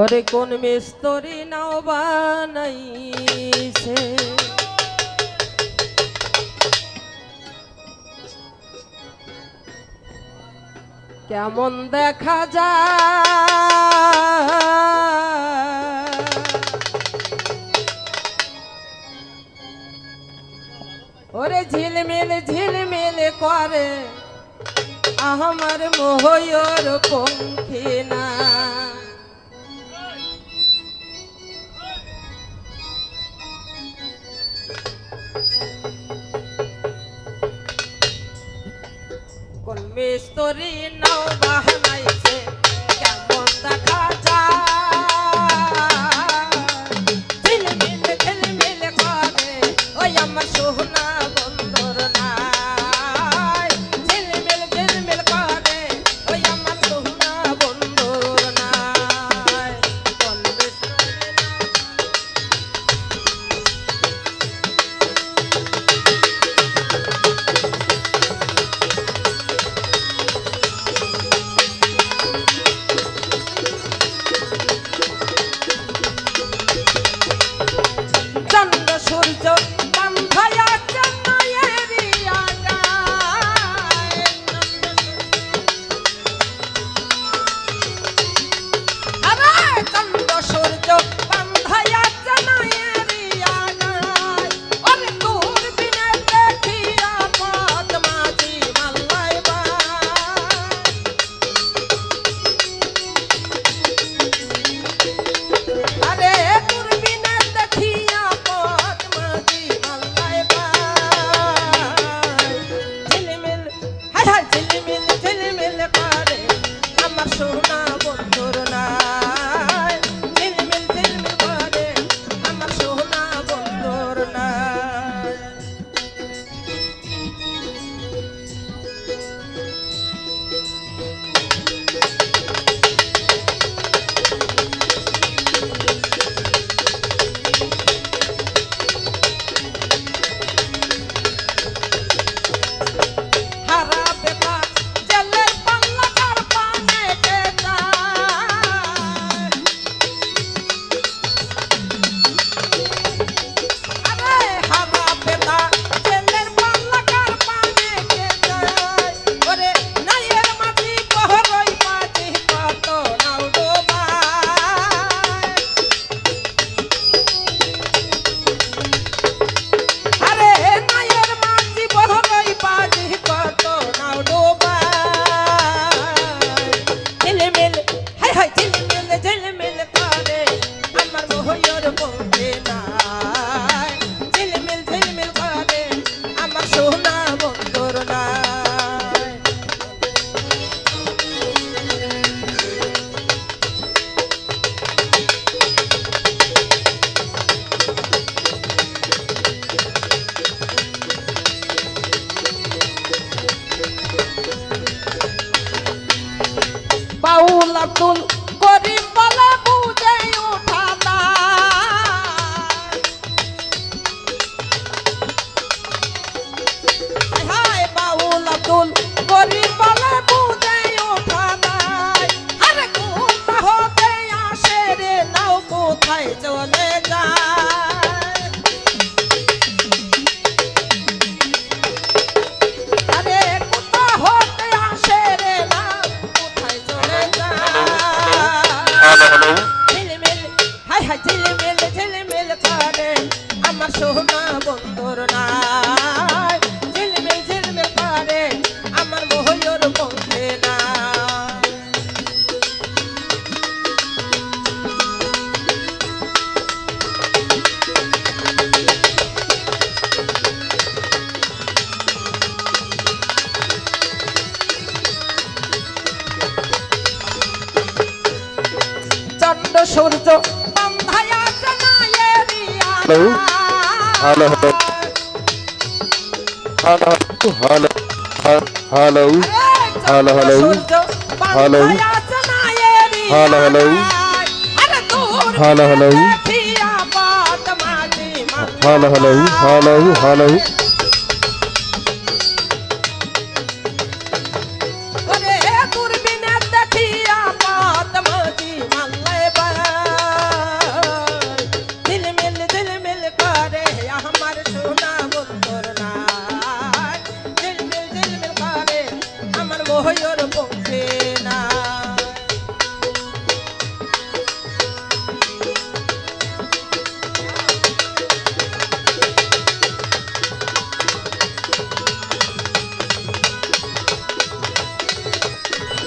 ওরে কোন মিস্তরি নাও বানাইছে। কেমন দেখা যায়। ওরে ঝিলমিল ঝিলমিল করে আমার মোহর পঙ্খী না স্তরী fortune. বন্ধুর নাই। ঝিলমিল ঝিলমিল করে আমার মহলের মধ্যে না চন্দ্র हल हल हल हल हलऊ हल हलऊ हलऊ हल हलऊ हल हलऊ हल हलऊ हलऊ हलऊ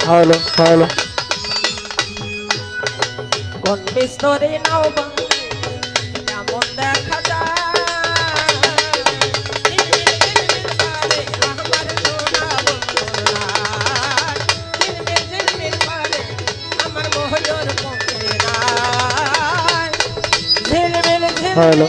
হ্যালো হ্যালো কোন বিস্তরে নাও কেমন দেখা যায় হ্যালো।